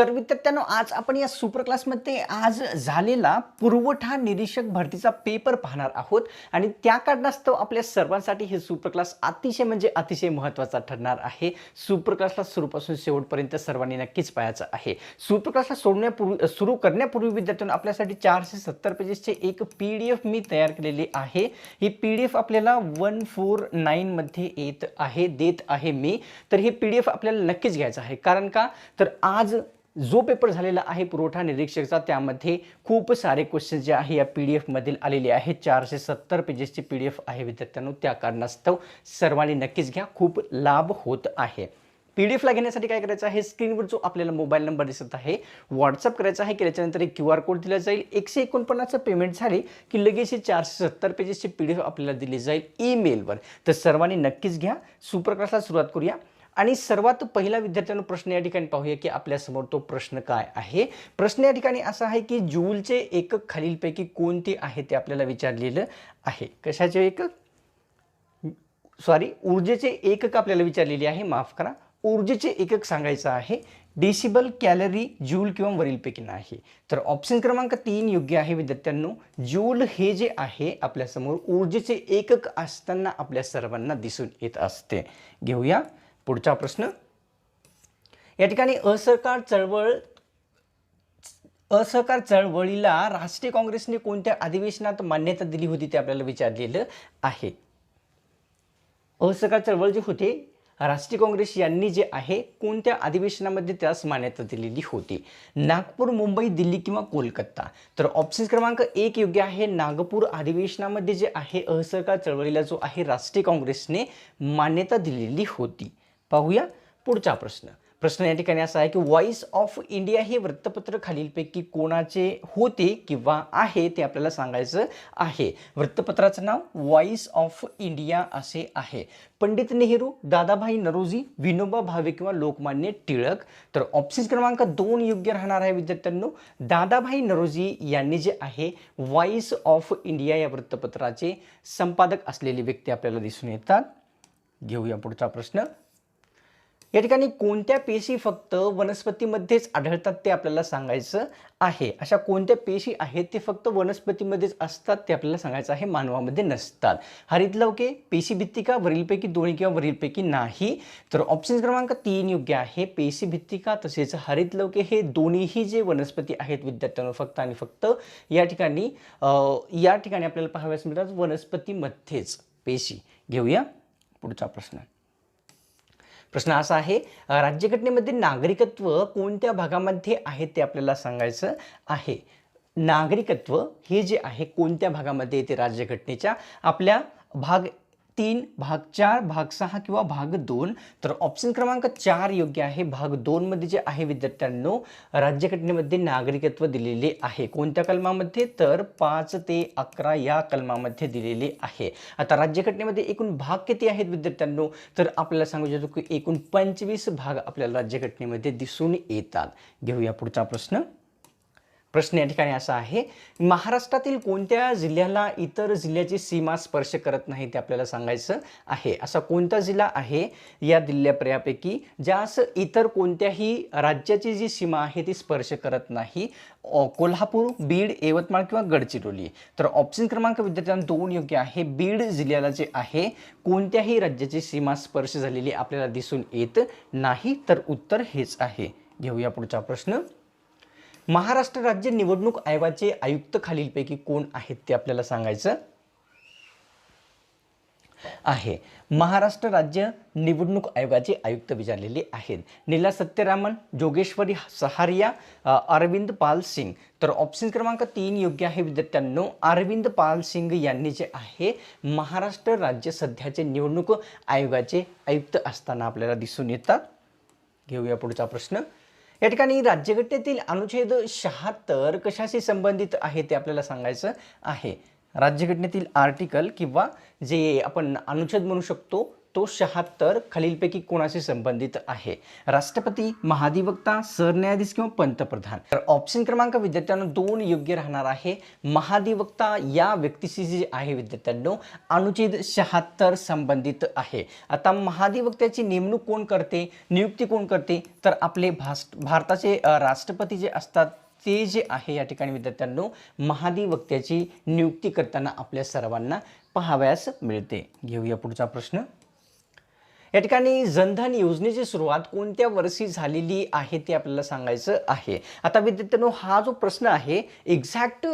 तर विद्यार्थ्यांनो आज आपण या सुपर क्लासमध्ये आज झालेला पुरवठा निरीक्षक भरतीचा पेपर पाहणार आहोत. आणि त्या कारणास्तव आपल्या सर्वांसाठी हे सुपर क्लास अतिशय म्हणजे अतिशय महत्त्वाचा ठरणार आहे. सुपर क्लासला सुरूपासून शेवटपर्यंत सर्वांनी नक्कीच पाहायचं आहे. सुपर क्लासला सोडण्यापूर्वी सुरू करण्यापूर्वी विद्यार्थ्यांनो आपल्यासाठी चारशे सत्तर पेजेसचे एक पी डी एफ मी तयार केलेली आहे. ही पी डी एफ आपल्याला वन फोर नाईनमध्ये येत आहे देत आहे मी. तर हे पी डी एफ आपल्याला नक्कीच घ्यायचं आहे. कारण का? तर आज जो पेपर झालेला आहे पुरवठा निरीक्षकचा त्यामध्ये खूप सारे क्वेश्चन जे आहे या पी डी एफमधील आलेले आहेत. चारशे सत्तर पेजेसची पी डी एफ आहे विद्यार्थ्यांनो त्या कारणास्तव सर्वांनी नक्कीच घ्या. खूप लाभ होत आहे. पी डी एफला घेण्यासाठी काय करायचं आहे? स्क्रीनवर जो आपल्याला मोबाईल नंबर दिसत आहे व्हॉट्सअप करायचा आहे केल्याच्यानंतर एक क्यू आर कोड दिला जाईल. एकशे एकोणपन्नासचं पेमेंट झाले की लगेच हे चारशे सत्तर पेजेसची पी डी एफ आपल्याला दिली जाईल ईमेलवर तर सर्वांनी नक्कीच घ्या. सुपर क्लासला सुरुवात करूया. आणि सर्वात पहिला विद्यार्थ्यांना प्रश्न या ठिकाणी पाहूया की आपल्यासमोर तो प्रश्न काय आहे. प्रश्न या ठिकाणी असा आहे की जूलचे एकक खालीलपैकी कोणते आहे ते आपल्याला विचारलेलं आहे. कशाचे एकक सॉरी ऊर्जेचे एकक आपल्याला विचारलेले आहे. माफ करा. ऊर्जेचे एकक सांगायचं आहे. डेसिबल कॅलरी जूल किंवा वरीलपैकी नाही. तर ऑप्शन क्रमांक तीन योग्य आहे विद्यार्थ्यांनो. जूल हे जे आहे आपल्यासमोर ऊर्जेचे एकक असताना आपल्या सर्वांना दिसून येत असते. घेऊया. पुढचा प्रश्न. या ठिकाणी असहकार चळवळ असहकार चळवळीला राष्ट्रीय काँग्रेसने कोणत्या अधिवेशनात मान्यता दिली होती ते आपल्याला विचारलेलं आहे. असहकार चळवळ जे होते राष्ट्रीय काँग्रेस यांनी जे आहे कोणत्या अधिवेशनामध्ये त्यास मान्यता दिलेली होती? नागपूर मुंबई दिल्ली किंवा कोलकाता? तर ऑप्शन क्रमांक एक योग्य आहे. नागपूर अधिवेशनामध्ये जे आहे असहकार चळवळीला जो आहे राष्ट्रीय काँग्रेसने मान्यता दिलेली होती. पाहूया पुढचा प्रश्न. प्रश्न या ठिकाणी असा आहे की व्हॉइस ऑफ इंडिया हे वृत्तपत्र खालीलपैकी कोणाचे होते किंवा आहे ते आपल्याला सांगायचं आहे. वृत्तपत्राचं नाव व्हॉइस ऑफ इंडिया असे आहे. पंडित नेहरू दादाभाई नरोजी विनोबा भावे किंवा लोकमान्य टिळक. तर ऑप्शन क्रमांक दोन योग्य राहणार आहे विद्यार्थ्यांनो. दादाभाई नरोजी यांनी जे आहे व्हॉइस ऑफ इंडिया या वृत्तपत्राचे संपादक असलेली व्यक्ती आपल्याला दिसून येतात. घेऊया पुढचा प्रश्न. या ठिकाणी कोणत्या पेशी फक्त वनस्पतीमध्येच आढळतात ते आपल्याला सांगायचं आहे? अशा कोणत्या पेशी आहेत ते फक्त वनस्पतीमध्येच असतात ते आपल्याला सांगायचं आहे? मानवामध्ये नसतात. हरितलवके पेशीभित्तिका वरीलपैकी दोन्ही किंवा वरीलपैकी नाही. तर ऑप्शन क्रमांक तीन योग्य आहे. पेशीभित्तिका तसेच हरितलवके हे दोन्हीही जे वनस्पती आहेत विद्यार्थ्यांना फक्त आणि फक्त या ठिकाणी या ठिकाणी आपल्याला पाहाव्यास मिळतात वनस्पतीमध्येच. पेशी. घेऊया पुढचा प्रश्न. प्रश्न असा आहे राज्यघटनेमध्ये नागरिकत्व कोणत्या भागामध्ये आहे ते आपल्याला सांगायचं आहे. नागरिकत्व हे जे आहे कोणत्या भागामध्ये येते राज्यघटनेच्या आपल्या भाग तीन भाग चार भाग सहा किंवा भाग दोन. तर ऑप्शन क्रमांक चार योग्य आहे. भाग दोनमध्ये जे आहे विद्यार्थ्यांनो राज्यघटनेमध्ये नागरिकत्व दिलेले आहे. कोणत्या कलमामध्ये? तर पाच ते अकरा या कलमामध्ये दिलेले आहे. आता राज्यघटनेमध्ये एकूण भाग किती आहेत विद्यार्थ्यांनो? तर आपल्याला सांगू इच्छितो की एकूण पंचवीस भाग आपल्याला राज्यघटनेमध्ये दिसून येतात. घेऊया पुढचा प्रश्न. प्रश्न या ठिकाणी असा आहे महाराष्ट्रातील कोणत्या जिल्ह्याला इतर जिल्ह्याची सीमा स्पर्श करत नाही ते आपल्याला सांगायचं आहे. असा कोणता जिल्हा आहे या जिल्ह्यापैकी ज्यास इतर कोणत्याही राज्याची जी सीमा आहे ती स्पर्श करत नाही? कोल्हापूर बीड यवतमाळ किंवा गडचिरोली. तर ऑप्शन क्रमांक विद्यार्थ्यांना दोन योग्य आहे. बीड जिल्ह्याला जे आहे कोणत्याही राज्याची सीमा स्पर्श झालेली आपल्याला दिसून येत नाही. तर उत्तर हेच आहे. घेऊया पुढचा प्रश्न. महाराष्ट्र राज्य निवडणूक आयोगाचे आयुक्त खालीलपैकी कोण आहेत ते आपल्याला सांगायचं आहे. महाराष्ट्र राज्य निवडणूक आयोगाचे आयुक्त विचारलेले आहेत. नीला सत्यरामन जोगेश्वरी सहारिया अरविंद पाल सिंग. तर ऑप्शन क्रमांक तीन योग्य आहे विद्यार्थ्यांनो. अरविंद पाल सिंग यांनी जे आहे महाराष्ट्र राज्य सध्याचे निवडणूक आयोगाचे आयुक्त असताना आपल्याला दिसून येतात. घेऊया पुढचा प्रश्न. या ठिकाणी राज्यघटनेतील अनुच्छेद शहात्तर कशाशी संबंधित आहे ते आपल्याला सांगायचं आहे. राज्यघटनेतील आर्टिकल किंवा जे आपण अनुच्छेद म्हणू शकतो तो शहात्तर खालीलपैकी कोणाशी संबंधित आहे? राष्ट्रपती महाधिवक्ता सरन्यायाधीश किंवा पंतप्रधान? तर ऑप्शन क्रमांक विद्यार्थ्यांना दोन योग्य राहणार आहे. महाधिवक्ता या व्यक्तीशी जे आहे विद्यार्थ्यांनो अनुच्छेद शहात्तर संबंधित आहे. आता महाधिवक्त्याची नेमणूक कोण करते? नियुक्ती कोण करते? तर आपले भास भारताचे राष्ट्रपती जे असतात ते जे आहे या ठिकाणी विद्यार्थ्यांनो महाधिवक्त्याची नियुक्ती करताना आपल्या सर्वांना पाहावयास मिळते. घेऊया पुढचा प्रश्न. या ठिकाणी जनधन योजनेची सुरुवात कोणत्या वर्षी झालेली आहे ते आपल्याला सांगायचं आहे. आता विद्यार्थ्यांनो हा जो प्रश्न आहे एक्झॅक्ट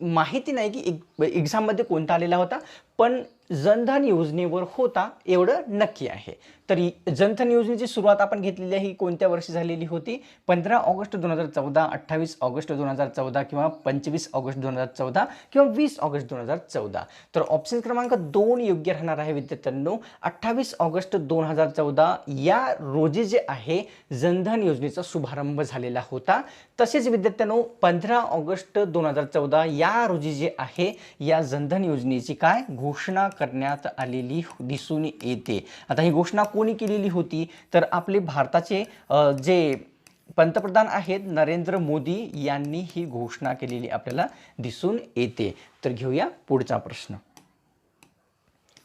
माहिती नाही की एक्झाममध्ये कोणता आलेला होता पण जनधन योजनेवर होता एवढं नक्की आहे. तर जनधन योजनेची सुरुवात आपण घेतलेली आहे ही कोणत्या वर्षी झालेली होती? पंधरा ऑगस्ट दोन हजार चौदा अठ्ठावीस ऑगस्ट दोन हजार चौदा किंवा पंचवीस ऑगस्ट दोन हजार चौदा किंवा वीस ऑगस्ट दोन हजार चौदा. तर ऑप्शन क्रमांक दोन योग्य राहणार आहे विद्यार्थ्यांनो. अठ्ठावीस ऑगस्ट दोन हजार चौदा या रोजी जे आहे जनधन योजनेचा शुभारंभ झालेला होता. तसेच विद्यार्थ्यांनो पंधरा ऑगस्ट दोन हजार चौदा या रोजी जे आहे या जनधन योजनेची काय? घोषणा करण्यात आलेली दिसून येते. आता ही घोषणा कोणी केलेली होती? तर आपले भारताचे जे पंतप्रधान आहेत नरेंद्र मोदी यांनी ही घोषणा केलेली आपल्याला दिसून येते. तर घेऊया पुढचा प्रश्न.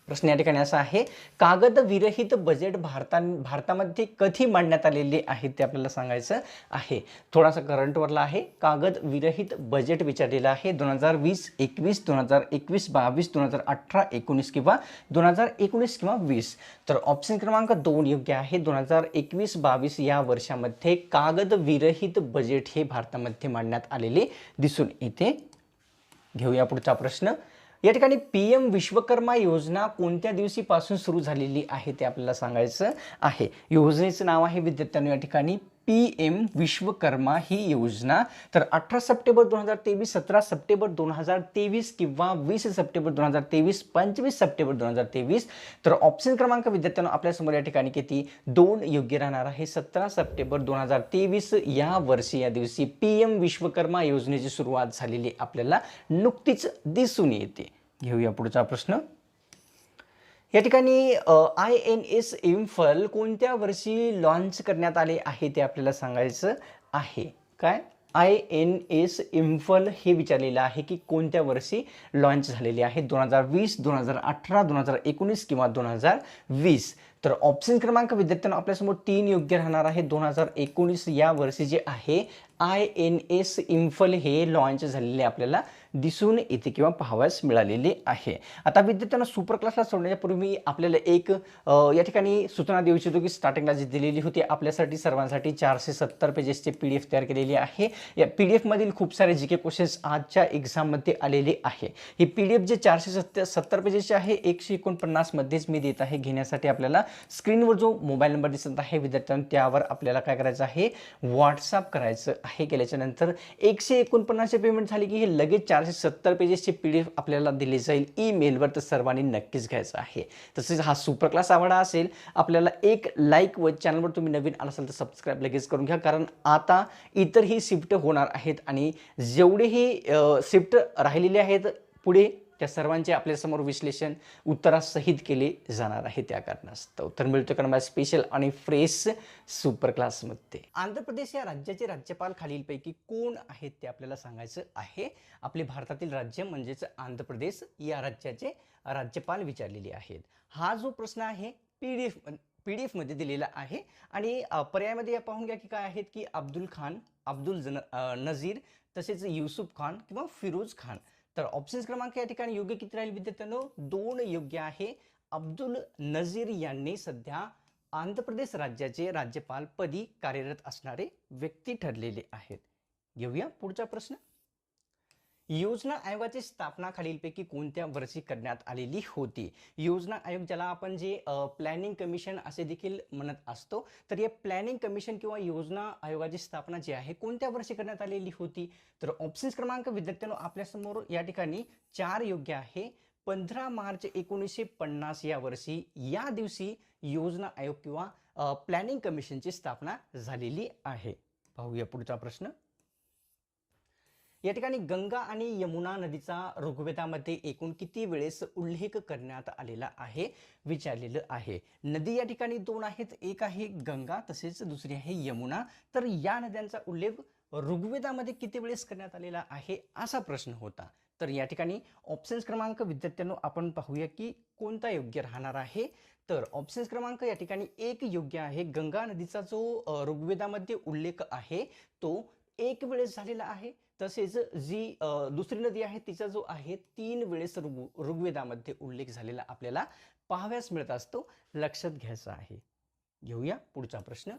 प्रश्न या ठिकाणी असा आहे कागद विरहित बजेट भारता भारतामध्ये कधी मांडण्यात आलेले आहे ते आपल्याला सांगायचं आहे. थोडासा करंटवरला आहे कागद विरहित बजेट विचारलेलं आहे दोन हजार वीस एकवीस दोन हजार एकवीस बावीस दोन हजार अठरा एकोणीस किंवा दोन हजार एकोणीस किंवा वीस. तर ऑप्शन क्रमांक दोन योग्य आहे दोन हजार एकवीस बावीस या वर्षामध्ये कागद विरहित बजेट हे भारतामध्ये मांडण्यात आलेले दिसून येते. घेऊया पुढचा प्रश्न. या ठिकाणी पी एम विश्वकर्मा योजना कोणत्या दिवशीपासून सुरू झालेली आहे ते आपल्याला सांगायचं आहे. योजनेचं नाव आहे विद्यार्थ्यांनो या ठिकाणी पी एम विश्वकर्मा ही योजना. तर अठरा सप्टेंबर दोन हजार तेवीस सतरा सप्टेंबर दोन हजार तेवीस किंवा वीस सप्टेंबर दोन हजार तेवीस पंचवीस सप्टेंबर दोन हजार तेवीस. तर ऑप्शन क्रमांक विद्यार्थ्यांना आपल्यासमोर या ठिकाणी किती? दोन योग्य राहणार आहे. सतरा सप्टेंबर दोन हजार तेवीस या वर्षी या दिवशी पी एम विश्वकर्मा योजनेची सुरुवात झालेली आपल्याला नुकतीच दिसून येते. घेऊया पुढचा प्रश्न. या ठिकाणी आय एन एस इम्फल कोणत्या वर्षी लॉन्च करण्यात आले आहे ते आपल्याला सांगायचं आहे? काय? आय एन एस इम्फल हे विचारलेलं आहे की कोणत्या वर्षी लॉन्च झालेले आहे? दोन हजार वीस दोन हजार अठरा दोन हजार एकोणीस किंवा दोन हजार वीस? तर ऑप्शन क्रमांक विद्यार्थ्यांना आपल्यासमोर तीन योग्य राहणार आहे दोन हजार एकोणीस या वर्षी जे आहे आय एन एस इम्फल हे लॉन्च झालेले आपल्याला दिसून येते किंवा पाहावयास मिळालेले आहे. आता विद्यार्थ्यांना सुपर क्लासला सोडण्यापूर्वी मी आपल्याला एक या ठिकाणी सूचना देऊ इच्छितो की स्टार्टिंगला जी दिलेली होती आपल्यासाठी सर्वांसाठी चारशे सत्तर पेजेसचे पी डी एफ तयार केलेली आहे. या पी डी एफमधील खूप सारे जी के क्वेश्चन्स आजच्या एक्झाममध्ये आलेले आहे. ही पी डी एफ जे चारशे सत्तर सत्तर पेजेसचे आहे एकशे एकोणपन्नासमध्येच मी देत आहे. घेण्यासाठी आपल्याला स्क्रीनवर जो मोबाईल नंबर दिसत आहे विद्यार्थ्यांना त्यावर आपल्याला काय करायचं आहे? व्हॉट्सअप करायचं आहे केल्याच्यानंतर एकशे एकोणपन्नासचे पेमेंट झाले की हे लगेच चारशे सत्तर पेजेसची पी डी एफ आपल्याला दिली जाईल. ईमेलवर तर सर्वांनी नक्कीच घ्यायचं आहे. तसेच हा सुपर क्लास आवडा असेल आपल्याला एक लाईक व चॅनलवर तुम्ही नवीन आला असाल तर सबस्क्राईब लगेच करून घ्या. कारण आता इतरही शिफ्ट होणार आहेत आणि जेवढेही शिफ्ट राहिलेले आहेत पुढे त्या सर्वांचे आपल्यासमोर विश्लेषण उत्तरासहित केले जाणार आहे त्या कारणास्तव. तर मिळतो कारण माझ्या स्पेशल आणि फ्रेश सुपर क्लासमध्ये आंध्र प्रदेश या राज्याचे राज्यपाल खालीलपैकी कोण आहेत ते आपल्याला सांगायचं आहे. आपले भारतातील राज्य म्हणजेच आंध्र प्रदेश या राज्याचे राज्यपाल विचारलेले आहेत. हा जो प्रश्न आहे P D F P D एफमध्ये दिलेला आहे. आणि पर्यायामध्ये या पाहून घ्या की काय आहेत की अब्दुल खान अब्दुल जन नझीर तसेच युसुफ खान किंवा फिरोज खान. तर ऑप्शन क्रमांक या ठिकाणी योग्य किती राहील विद्यार्थ्यांनो? दोन योग्य आहे. अब्दुल नझीर यांनी सध्या आंध्र प्रदेश राज्याचे राज्यपालपदी कार्यरत असणारे व्यक्ती ठरलेले आहेत. घेऊया पुढचा प्रश्न. योजना आयोगाची स्थापना खालीलपैकी कोणत्या वर्षी करण्यात आलेली होती? योजना आयोग ज्याला आपण जे प्लॅनिंग कमिशन असे देखील म्हणत असतो तर या प्लॅनिंग कमिशन किंवा योजना आयोगाची स्थापना जी आहे कोणत्या वर्षी करण्यात आलेली होती? तर ऑप्शन्स क्रमांक विद्यार्थ्यांनो आपल्यासमोर या ठिकाणी चार योग्य आहे. पंधरा मार्च एकोणीसशे पन्नास या वर्षी या दिवशी योजना आयोग किंवा प्लॅनिंग कमिशनची स्थापना झालेली आहे. पाहूया पुढचा प्रश्न. या ठिकाणी गंगा आणि यमुना नदीचा ऋग्वेदामध्ये एकूण किती वेळेस उल्लेख करण्यात आलेला आहे विचारलेलं आहे. नदी या ठिकाणी दोन आहेत. एक आहे गंगा तसेच दुसरी आहे यमुना. तर या नद्यांचा उल्लेख ऋग्वेदामध्ये किती वेळेस करण्यात आलेला आहे असा प्रश्न होता. तर या ठिकाणी ऑप्शन्स क्रमांक विद्यार्थ्यांनो आपण पाहूया की कोणता योग्य राहणार आहे. तर ऑप्शन्स क्रमांक या ठिकाणी एक योग्य आहे. गंगा नदीचा जो ऋग्वेदामध्ये उल्लेख आहे तो एक वेळेस झालेला आहे. तसेच जी दुसरी नदी आहे तिचा जो आहे तीन वेळेस ऋग ऋग्वेदामध्ये उल्लेख झालेला आपल्याला पाहाव्यास मिळत असतो. लक्षात घ्यायचा आहे. घेऊया पुढचा प्रश्न.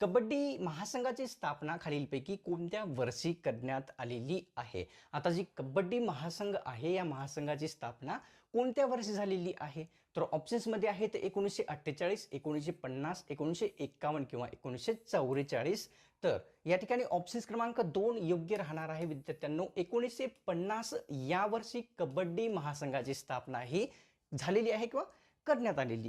कबड्डी महासंघाची स्थापना खालीलपैकी कोणत्या वर्षी करण्यात आलेली आहे? आता जी कबड्डी महासंघ आहे या महासंघाची स्थापना कोणत्या वर्षी झालेली आहे? तर ऑप्शन्समध्ये आहे तर एकोणीसशे अठ्ठेचाळीस एकोणीसशे पन्नास एकोणीसशे एक्कावन्न किंवा एकोणीसशे चौवेचाळीस तर या ठिकाणी ऑप्शन्स क्रमांक दोन योग्य राहणार आहे विद्यार्थ्यांनो. एकोणीसशे पन्नास या वर्षी कबड्डी महासंघाची स्थापना ही झालेली आहे किंवा करण्यात आलेली